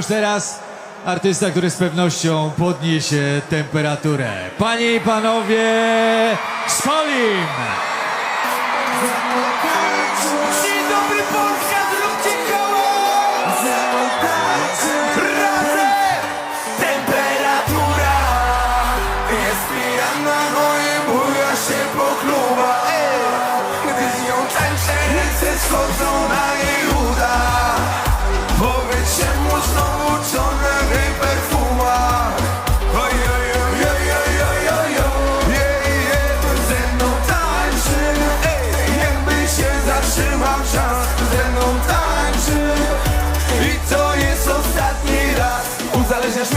już teraz artysta, który z pewnością podniesie temperaturę. Panie i panowie, Smolim! Dzień dobry Polska, zróbcie koło! Temperatura jest się Gdy schodzą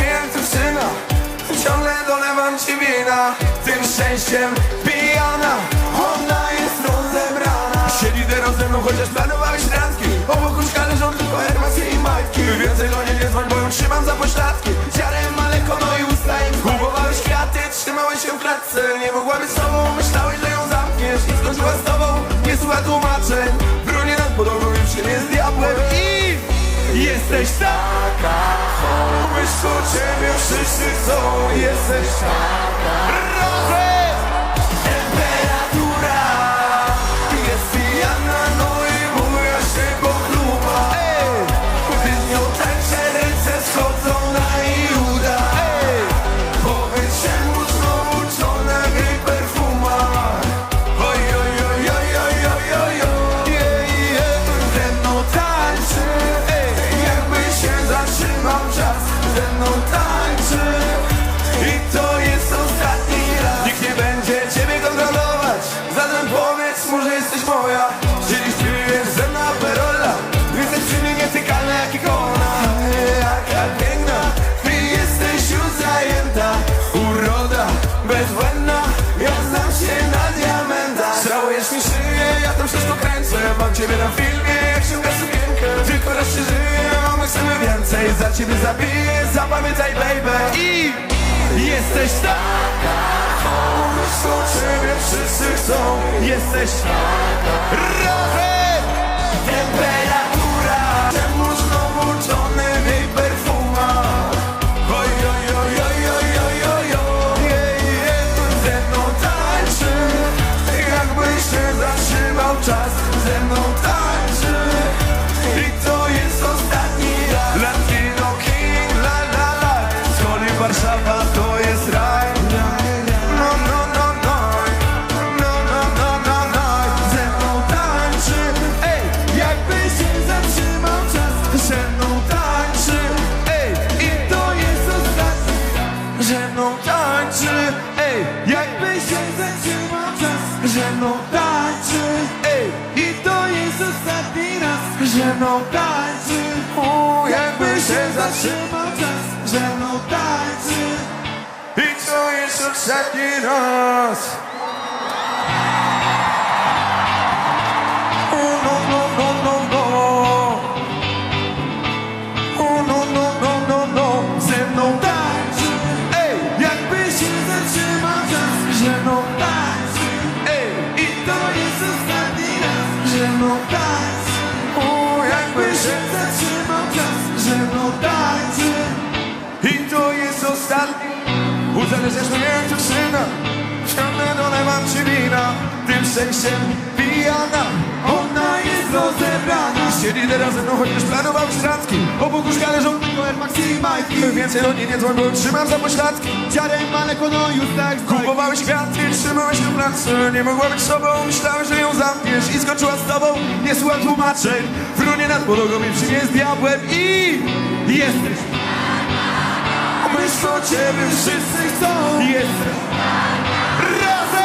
Dziewczyna Ciągle dolewam ci wina. Tym szczęściem pijana Ona jest rozebrana. Siedzi teraz ze mną, chociaż planowałeś randki. Obok łóżka leżą tylko hermasy i majtki. Więcej do niej nie dzwoń, bo ją trzymam za pośladki. Ciarem maleko, no i usta im Kupowałeś kwiaty, trzymałeś się w klatce Nie mogłaby z tobą, myślałeś, że ją zamkniesz I skończyła z tobą, nie słucha tłumaczeń. Brunie nad podłogą i czym jest diabłem I jesteś taka Błyszczu ciebie wszyscy chcą Jesteś taka Razem! Ciebie na filmie, jak ściąga sukienkę. Tylko raz się żyje, a my chcemy więcej. Za ciebie zabiję, zapamiętaj baby. I jesteś taka Blisko ciebie wszyscy chcą. Jesteś taka Razem Temperatura Ze mną tańczy Ej, i to jest ostatni raz Ze mną tańczy U, jakby się zatrzymał czas Ze mną tańczy i to jest ostatni raz tańczy i to jest ostatni. Uzależniasz mnie dziewczyna Ciągle dolewam ci wina. Tym szczęściem teraz ze mną, chociaż planował randki Obok łóżka leżą tylko Air Maxi i majtki Więcej do niej nie dzwoń, bo trzymam za pośladki. Ciarem maleko, no już tak Kupowałeś kwiaty, trzymałeś w pracy. Nie mogła być sobą, myślałeś, że ją zamkniesz I skończyła z tobą, nie słucha tłumaczeń. Frunie nad podłogą i przy z diabłem I jesteś. Myśl o ciebie wszyscy chcą. Jesteś. Razem